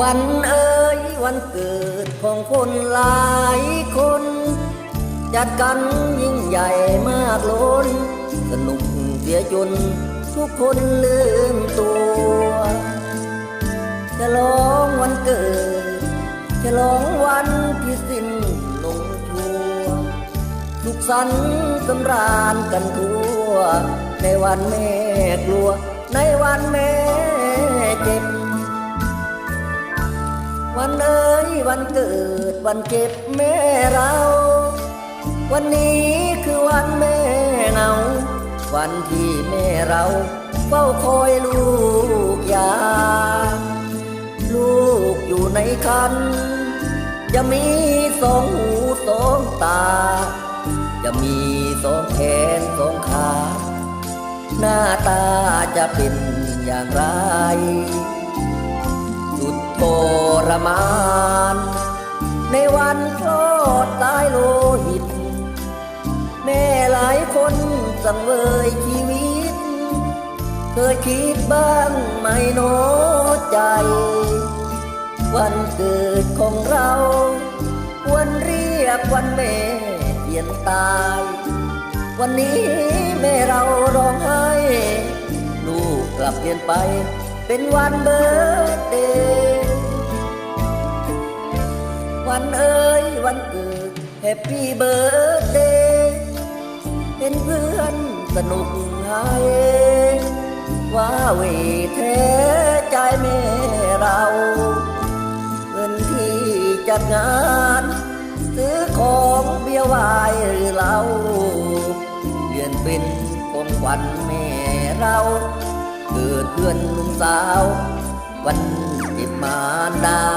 วันเอ่ยวันเกิดของคนหลายคน จัดกันยิ่งใหญ่มากล้น สนุกเสียจนทุกคนลืมตัวฉลองวันเกิดฉลองวันที่สิ้นลงชัวสุขสันสำราญกันทั่ว ในวันแม่กลัว ในวันแม่ วันเอ่ยวันเกิดวันเก็บแม่เรา วันนี้คือวันแม่เหงาวันที่แม่เราเฝ้าคอยลูกยา ลูกอยู่ในคัน จะมีสองหูสองตา จะมีสองแขนสองขา หน้าตาจะเป็นอย่างไร รมาน ในวันคลอดตายโลหิต แม่หลายคนสังเวยชีวิต เคยคิดบ้างไหมโนใจ วันเกิดของเราควรเรียกวันแม่เปลี่ยนตาย วันนี้แม่เราร้องไห้ ลูกกลับเปลี่ยนไปเป็นวันเบิร์ ดแฮปปี้เบิร์ดเดย์เห็นเพื่อนสนุกไฮว่าเวแท้ใจแม่เราเงินที่จัดงาน ซื้อของเบี้ยวายหรือเราเปลี่ยนเป็นของขวัญแม่เราเกิดเพื่อนหนุ่มสาว วันจ็บมาดา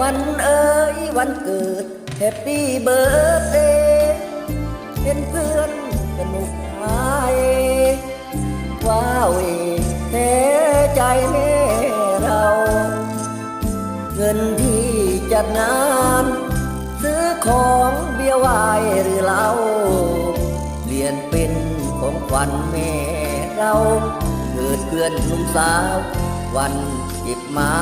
วันเอ่ยวันเกิดแฮปปี้เบิร์ดเดย์เห็นเพื่อนสนุกหายว้าเวแท้ใจแม่เรา เงินที่จัดงาน ซื้อของเบี้ยวายหรือเราเปลี่ยนเป็นของขวัญแม่เรา เกิดเพื่อนหนุ่มสาว วันเจ็บมา